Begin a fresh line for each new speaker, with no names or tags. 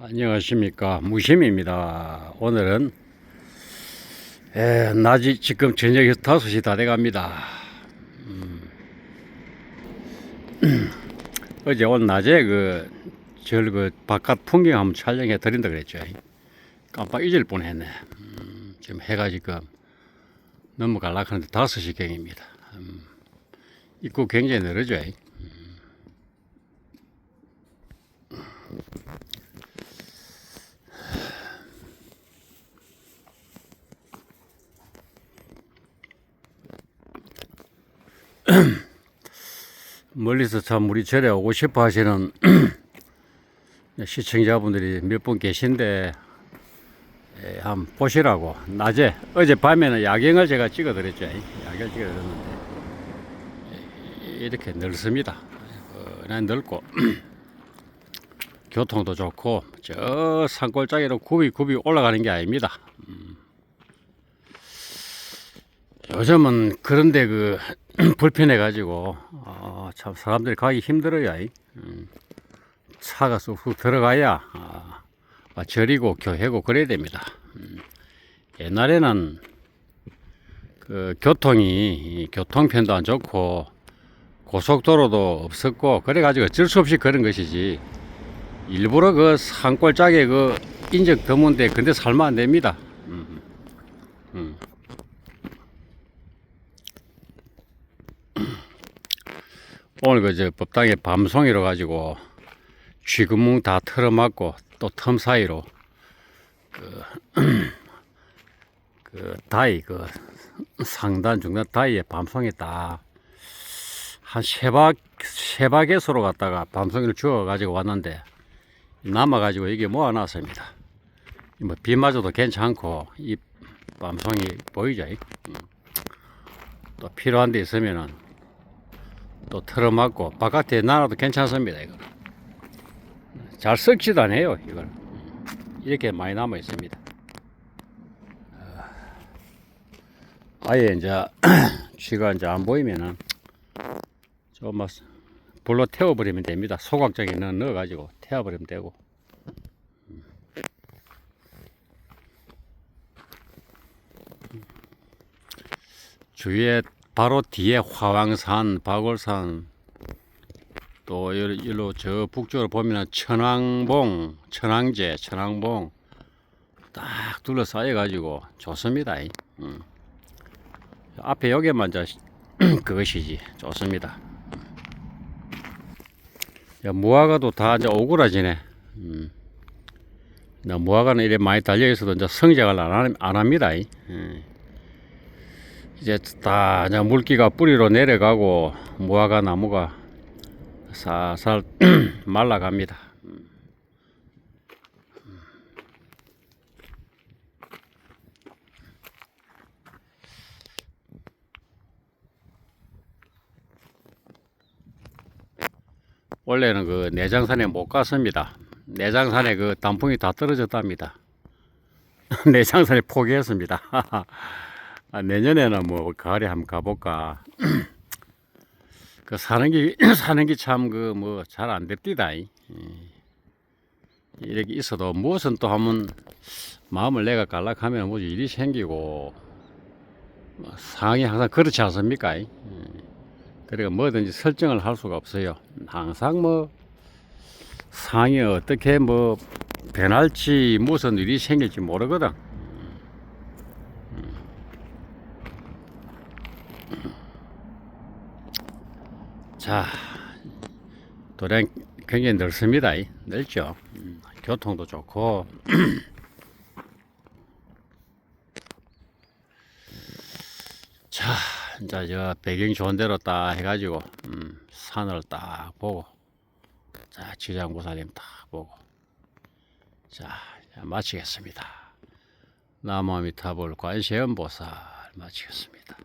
안녕하십니까. 무심입니다. 오늘은 에, 낮이 지금 저녁 5시 다 돼갑니다. 음. 어제 오늘 낮에 그, 절, 그, 바깥 풍경 한번 촬영해 드린다 그랬죠. 깜빡 잊을 뻔 했네. 음, 지금 해가 지금 넘어갈라 하는데 5시 경입니다. 음, 입구 굉장히 늘어져 멀리서 참 우리 절에 오고 싶어 하시는 시청자분들이 몇 분 계신데 예, 한번 보시라고. 낮에 어젯밤에는 야경을 제가 찍어 드렸죠. 야경을 찍어 드렸는데 예, 이렇게 넓습니다. 어, 넓고 교통도 좋고 저 산골짜기로 굽이 굽이 올라가는 게 아닙니다. 음. 요즘은 그런데 그 불편해 가지고 어, 참 사람들이 가기 힘들어요. 이. 음, 차가 쑥쑥 들어가야 아, 아, 절이고 교회고 그래야 됩니다. 음, 옛날에는 그 교통이 이 교통편도 안 좋고 고속도로도 없었고 그래 가지고 어쩔 수 없이 그런 것이지 일부러 그 산골짜기에 그 인적 드문데 근데 살면 안 됩니다. 음, 음. 오늘 그저 법당에 밤송이로 가지고 쥐구멍 다 틀어막고 또 틈 사이로 그, 그 다이 그 상단 중단 다이에 밤송이 딱 한 세박 세박에서로 갔다가 밤송이를 주워 가지고 왔는데 남아 가지고 이게 모아놨습니다. 뭐 비마저도 괜찮고 이 밤송이 보이죠? 음. 또 필요한 데 있으면은 또 틀어막고 바깥에 놔놔도 괜찮습니다 이거 잘 썩지도 않아요 이걸 이렇게 많이 남아 있습니다. 아예 이제 쥐가 이제 안 보이면은 좀막 불로 태워버리면 됩니다. 소각장에 넣어 가지고 태워버리면 되고. 주위에 바로 뒤에 화왕산, 박월산 또 일로, 저 북쪽으로 보면 천왕봉, 천왕제, 천왕봉 딱 둘러싸여 가지고 좋습니다. 음. 앞에 여기만 저 그것이지 좋습니다. 야, 무화과도 다 이제 오그라지네. 음. 나 무화과는 이래 많이 달려 있어도 이제 성장을 안, 하- 안 합니다. 음. 이제 다 이제 물기가 뿌리로 내려가고 무화과 나무가 살살 말라갑니다. 원래는 그 내장산에 못 갔습니다. 내장산에 그 단풍이 다 떨어졌답니다. 내장산에 포기했습니다. 아, 내년에는 뭐 가을에 한번 가볼까. 그 사는 게 사는 게 참 그 뭐 잘 안 됩디다. 이. 이렇게 있어도 무엇은 또 하면 마음을 내가 갈락하면 뭐 일이 생기고 뭐 상황이 항상 그렇지 않습니까? 이? 그러니까 뭐든지 설정을 할 수가 없어요. 항상 뭐 상황이 어떻게 뭐 변할지 무슨 일이 생길지 모르거든. 자, 도량 굉장히 넓습니다. 이. 넓죠. 음, 교통도 좋고. 자, 이제 저 배경 좋은 데로 딱 해가지고 음, 산을 딱 보고, 자 지장보살님 딱 보고, 자 마치겠습니다. 나무아미타불 관세음보살 마치겠습니다.